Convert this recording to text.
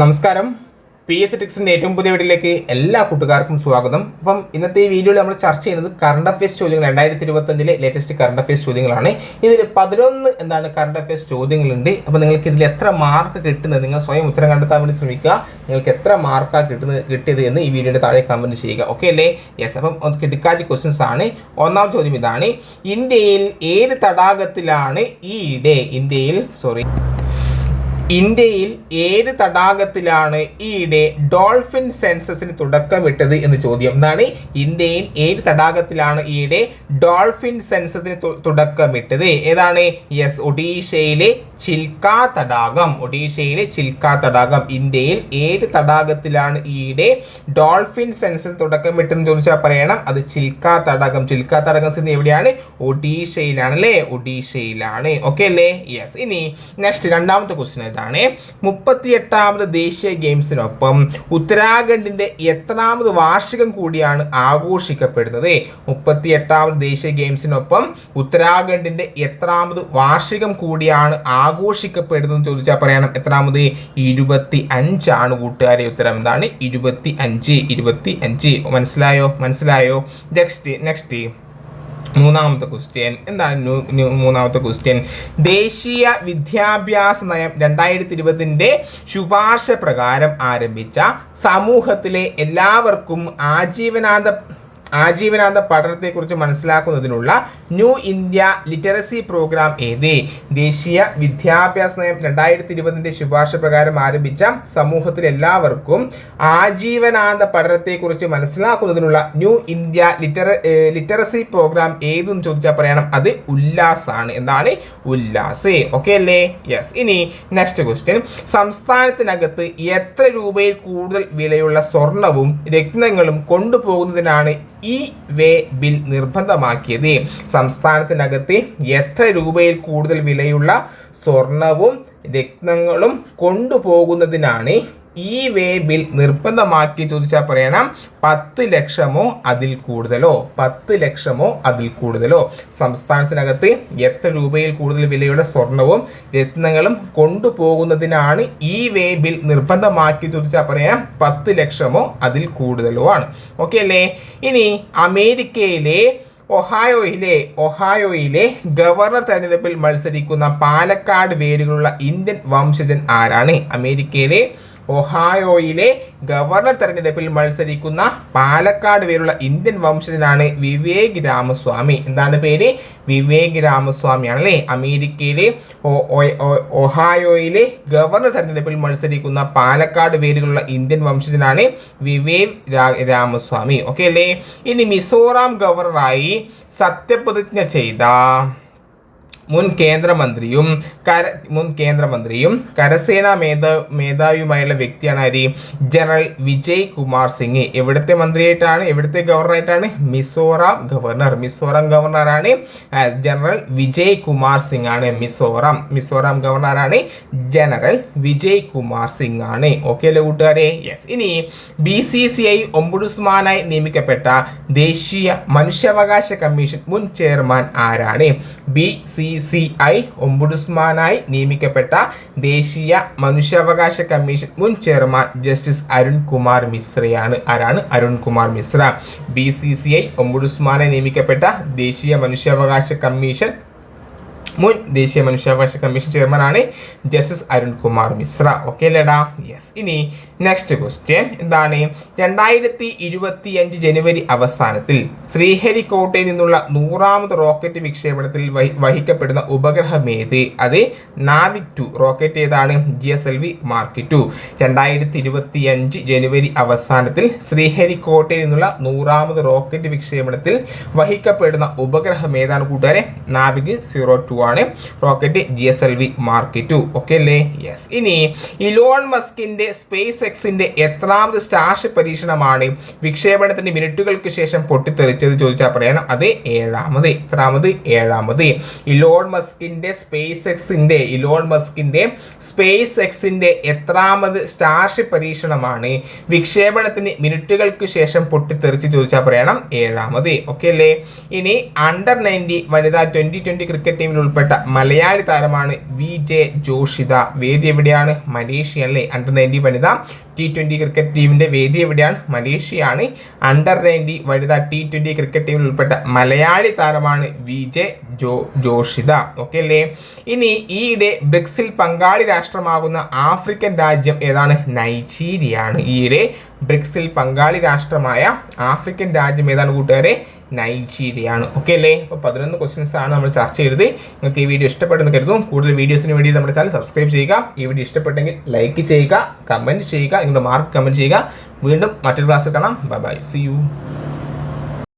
നമസ്കാരം. P S ടിക്സിന്റെ ഏറ്റവും പുതിയ വീട്ടിലേക്ക് എല്ലാ കൂട്ടുകാർക്കും സ്വാഗതം. അപ്പം ഇന്നത്തെ ഈ വീഡിയോയിൽ നമ്മൾ ചർച്ച ചെയ്യുന്നത് കറണ്ട് അഫയേഴ്സ് ചോദ്യങ്ങൾ രണ്ടായിരത്തി ഇരുപത്തഞ്ചിലെ ലേറ്റസ്റ്റ് കറണ്ട് അഫയേഴ്സ് ചോദ്യങ്ങളാണ്. ഇതിൽ പതിനൊന്ന് എന്താണ് കറണ്ട് അഫയേഴ്സ് ചോദ്യങ്ങളുണ്ട്. അപ്പോൾ നിങ്ങൾക്ക് ഇതിൽ എത്ര മാർക്ക് കിട്ടുന്നത് നിങ്ങൾ സ്വയം ഉത്തരം കണ്ടെത്താൻ വേണ്ടി ശ്രമിക്കുക. നിങ്ങൾക്ക് എത്ര മാർക്കാണ് കിട്ടുന്നത് കിട്ടിയത് എന്ന് ഈ വീഡിയോയുടെ താഴെ കമന്റ് ചെയ്യുക. ഓക്കെ അല്ലേ? യെസ് അപ്പം ഡിക്കാജി ക്വസ്റ്റ്യൻസ് ആണ്. ഒന്നാം ചോദ്യം ഇതാണ്. ഇന്ത്യയിൽ ഏത് തടാകത്തിലാണ് ഈ ഈയിടെ ഇന്ത്യയിൽ സോറി ഇന്ത്യയിൽ ഏത് തടാകത്തിലാണ് ഈയിടെ ഡോൾഫിൻ സെൻസസിന് തുടക്കമിട്ടത് എന്ന് ചോദ്യം. എന്നാണ് ഇന്ത്യയിൽ ഏത് തടാകത്തിലാണ് ഈയിടെ ഡോൾഫിൻ സെൻസസിന് തുടക്കമിട്ടത്? ഏതാണ്? യെസ് ഒഡീഷയിലെ ചിൽക്ക തടാകം. ഒഡീഷയിലെ ചിൽക്ക തടാകം. ഇന്ത്യയിൽ ഏത് തടാകത്തിലാണ് ഈയിടെ ഡോൾഫിൻ സെൻസസ് തുടക്കമിട്ടെന്ന് ചോദിച്ചാൽ പറയണം. അത് ചിൽക്ക തടാകം. ചിൽക്ക തടാകം സ്ഥിതി എവിടെയാണ്? ഒഡീഷയിലാണ് അല്ലേ? ഒഡീഷയിലാണ്. ഓക്കെ അല്ലേ? യെസ്. ഇനി നെക്സ്റ്റ് രണ്ടാമത്തെ ക്വസ്റ്റ്യൻ ഇതാണ് മുപ്പത്തി എട്ടാമത് ദേശീയ ഗെയിംസിനൊപ്പം ഉത്തരാഖണ്ഡിന്റെ എത്രാമത് വാർഷികം കൂടിയാണ് ആഘോഷിക്കപ്പെടുന്നത്. മുപ്പത്തി എട്ടാമത് ദേശീയ ഗെയിംസിനൊപ്പം ഉത്തരാഖണ്ഡിന്റെ എത്രാമത് വാർഷികം കൂടിയാണ് ആഘോഷിക്കപ്പെടുന്നത് ചോദിച്ചാൽ പറയണം. എത്രാമത്? ഇരുപത്തി അഞ്ചാണ് കൂട്ടുകാരെ ഉത്തരം. എന്താണ്? ഇരുപത്തി അഞ്ച് ഇരുപത്തി അഞ്ച് മനസ്സിലായോ? മനസ്സിലായോ? നെക്സ്റ്റ് നെക്സ്റ്റ് മൂന്നാമത്തെ ക്വസ്റ്റ്യൻ എന്താണ് മൂന്നാമത്തെ ക്വസ്റ്റ്യൻ ദേശീയ വിദ്യാഭ്യാസ നയം രണ്ടായിരത്തി ഇരുപതിന്റെ ശുപാർശ പ്രകാരം ആരംഭിച്ച സമൂഹത്തിലെ എല്ലാവർക്കും ആജീവനാന്ത ആജീവനാന്ത പഠനത്തെക്കുറിച്ച് മനസ്സിലാക്കുന്നതിനുള്ള ന്യൂ ഇന്ത്യ ലിറ്ററസി പ്രോഗ്രാം ഏത്. ദേശീയ വിദ്യാഭ്യാസ നയം രണ്ടായിരത്തി ഇരുപതിന്റെ ശുപാർശ പ്രകാരം ആരംഭിച്ച സമൂഹത്തിൽ എല്ലാവർക്കും ആജീവനാന്ത പഠനത്തെക്കുറിച്ച് മനസ്സിലാക്കുന്നതിനുള്ള ന്യൂ ഇന്ത്യ ലിറ്ററ ലിറ്ററസി പ്രോഗ്രാം ഏതെന്ന് ചോദിച്ചാൽ പറയണം. അത് ഉല്ലാസാണ്. എന്താണ്? ഉല്ലാസ്. ഓക്കെ അല്ലേ? യെസ് ഇനി നെക്സ്റ്റ് ക്വസ്റ്റ്യൻ സംസ്ഥാനത്തിനകത്ത് എത്ര രൂപയിൽ കൂടുതൽ വിലയുള്ള സ്വർണവും രത്നങ്ങളും കൊണ്ടുപോകുന്നതിനാണ് ഈ വേ ബിൽ നിർബന്ധമാക്കിയത്. സംസ്ഥാനത്തിനകത്ത് എത്ര രൂപയിൽ കൂടുതൽ വിലയുള്ള സ്വർണവും രത്നങ്ങളും കൊണ്ടുപോകുന്നതിനാണ് ഈ വേ ബിൽ നിർബന്ധമാക്കി ചോദിച്ചാൽ പറയണം പത്ത് ലക്ഷമോ അതിൽ കൂടുതലോ? പത്ത് ലക്ഷമോ അതിൽ കൂടുതലോ? സംസ്ഥാനത്തിനകത്ത് എത്ര രൂപയിൽ കൂടുതൽ വിലയുള്ള സ്വർണവും രത്നങ്ങളും കൊണ്ടുപോകുന്നതിനാണ് ഈ വേ ബിൽ നിർബന്ധമാക്കി ചോദിച്ചാൽ പറയാം പത്ത് ലക്ഷമോ അതിൽ കൂടുതലോ ആണ്. ഓക്കെ അല്ലേ? ഇനി അമേരിക്കയിലെ ഒഹായോയിലെ ഒഹായോയിലെ ഗവർണർ തെരഞ്ഞെടുപ്പിൽ മത്സരിക്കുന്ന പാലക്കാട് വേരുകളുള്ള ഇന്ത്യൻ വംശജൻ ആരാണ്? അമേരിക്കയിലെ ഒഹായോയിലെ ഗവർണർ തെരഞ്ഞെടുപ്പിൽ മത്സരിക്കുന്ന പാലക്കാട് പേരുള്ള ഇന്ത്യൻ വംശജനാണ് വിവേക് രാമസ്വാമി എന്താണ് പേര്? വിവേക് രാമസ്വാമിയാണ് അല്ലേ അമേരിക്കയിലെ ഒഹായോയിലെ ഗവർണർ തെരഞ്ഞെടുപ്പിൽ മത്സരിക്കുന്ന പാലക്കാട് പേരുകളുള്ള ഇന്ത്യൻ വംശജനാണ് വിവേക് രാമസ്വാമി. ഓക്കെ അല്ലേ? ഇനി മിസോറാം ഗവർണറായി സത്യപ്രതിജ്ഞ ചെയ്ത മുൻ കേന്ദ്രമന്ത്രിയും കര മുൻ കേന്ദ്രമന്ത്രിയും കരസേനാ മേധാ മേധാവിയുമായുള്ള വ്യക്തിയാണ് ആര്? ജനറൽ വിജയ് കുമാർ സിംഗ്. എവിടുത്തെ മന്ത്രിയായിട്ടാണ്? എവിടുത്തെ ഗവർണറായിട്ടാണ്? മിസോറാം ഗവർണർ. മിസോറാം ഗവർണറാണ് ജനറൽ വിജയ് കുമാർ സിംഗ് ആണ്. മിസോറാം മിസോറാം ഗവർണറാണ് ജനറൽ വിജയ് കുമാർ സിംഗ് ആണ്. ഓക്കെ അല്ലേ കൂട്ടുകാരെ? യെസ് ഇനി ബി സി സി ഐ ഒമ്പുഡുസ്മാനായി നിയമിക്കപ്പെട്ട ദേശീയ മനുഷ്യാവകാശ കമ്മീഷൻ മുൻ ചെയർമാൻ ആരാണ്? ബി സി സി ഐ ഒമ്പുഡുസ്മാനായി നിയമിക്കപ്പെട്ട ദേശീയ മനുഷ്യാവകാശ കമ്മീഷൻ മുൻ ചെയർമാൻ ജസ്റ്റിസ് അരുൺ കുമാർ മിശ്രയാണ്. ആരാണ് Arun Kumar Mishra? B C C I ഒമ്പുഡുസ്മാനായി നിയമിക്കപ്പെട്ട ദേശീയ മനുഷ്യാവകാശ കമ്മീഷൻ മുൻ ദേശീയ മനുഷ്യാവകാശ കമ്മീഷൻ ചെയർമാനാണ് ജസ്റ്റിസ് അരുൺകുമാർ മിശ്ര. ഓക്കെ അല്ലേടാ യെസ് ഇനി നെക്സ്റ്റ് ക്വസ്റ്റ്യൻ എന്താണ്? രണ്ടായിരത്തി ഇരുപത്തി അഞ്ച് ജനുവരി അവസാനത്തിൽ ശ്രീഹരിക്കോട്ടയിൽ നിന്നുള്ള നൂറാമത് റോക്കറ്റ് വിക്ഷേപണത്തിൽ വഹി- വഹിക്കപ്പെടുന്ന ഉപഗ്രഹം ഏത്? അത് നാവിക് ടു റോക്കറ്റ് ഏതാണ്? G S L V mark two രണ്ടായിരത്തി ഇരുപത്തി അഞ്ച് ജനുവരി അവസാനത്തിൽ ശ്രീഹരിക്കോട്ടയിൽ നിന്നുള്ള നൂറാമത് റോക്കറ്റ് വിക്ഷേപണത്തിൽ വഹിക്കപ്പെടുന്ന ഉപഗ്രഹം ഏതാണ് കൂട്ടുകാരെ? നാവിക് സീറോ ടു ആണ് rocket G S L V mark two okay അല്ലേ? യെസ് ഇനി ഇലോൺ മസ്കിന്റെ സ്പേസ് എക്സിന്റെ എത്രാമത് സ്റ്റാർഷിപ്പ് പരീക്ഷണമാണ് വിക്ഷേപണത്തിന്റെ മിനിറ്റുകൾക്ക് ശേഷം പൊട്ടിത്തെറിച്ചത് ചോദിച്ചാൽ പറയണം. അത് ഏഴാമത് എത്രാമത്? ഏഴാമത്. ഇലോൺ മസ്കിന്റെ സ്പേസ് എക്സിന്റെ ഇലോൺ മസ്കിന്റെ സ്പേസ് എക്സിന്റെ എത്രാമത് സ്റ്റാർഷിപ്പ് പരീക്ഷണമാണ് വിക്ഷേപണത്തിന് മിനിറ്റുകൾക്ക് ശേഷം പൊട്ടിത്തെറിച്ച് ചോദിച്ചാൽ പറയണം. ഏഴാമത്. ഓക്കെ അല്ലേ? ഇനി അണ്ടർ നയന്റി വനിതാ ട്വന്റി ട്വന്റി ക്രിക്കറ്റ് ടീമിൽ ഉൾപ്പെട്ട മലയാളി താരമാണ് വി ജെ ജോഷിത. വേദി എവിടെയാണ്? മലേഷ്യ അല്ലേ അണ്ടർ നയന്റി വനിത ടി ട്വന്റി ക്രിക്കറ്റ് ടീമിന്റെ വേദി എവിടെയാണ്? മലേഷ്യയാണ്. അണ്ടർ നയന്റി വനിത ടി ട്വന്റി ക്രിക്കറ്റ് ടീമിൽ ഉൾപ്പെട്ട മലയാളി താരമാണ് V J Jo Joshitha. Okay അല്ലേ? ഇനി ഈയിടെ ബ്രിക്സിൽ പങ്കാളി രാഷ്ട്രമാകുന്ന ആഫ്രിക്കൻ രാജ്യം ഏതാണ്? നൈജീരിയയാണ് ഈയിടെ ബ്രിക്സിൽ പങ്കാളി രാഷ്ട്രമായ ആഫ്രിക്കൻ രാജ്യം ഏതാണ് കൂട്ടുകാരെ? നൈജീരിയയാണ്. ഓക്കെ അല്ലേ? അപ്പോൾ പതിനൊന്ന് ക്വസ്റ്റ്യൻസ് ആണ് നമ്മൾ ചർച്ച ചെയ്തത്. നിങ്ങൾക്ക് ഈ വീഡിയോ ഇഷ്ടപ്പെട്ടെന്ന് കരുതും കൂടുതൽ വീഡിയോസിന് വേണ്ടി നമ്മുടെ ചാനൽ സബ്സ്ക്രൈബ് ചെയ്യുക. ഈ വീഡിയോ ഇഷ്ടപ്പെട്ടെങ്കിൽ ലൈക്ക് ചെയ്യുക കമന്റ് ചെയ്യുക നിങ്ങളുടെ മാർക്ക് കമന്റ് ചെയ്യുക. വീണ്ടും മറ്റൊരു ക്ലാസ്സിൽ കാണാം. Bye bye C U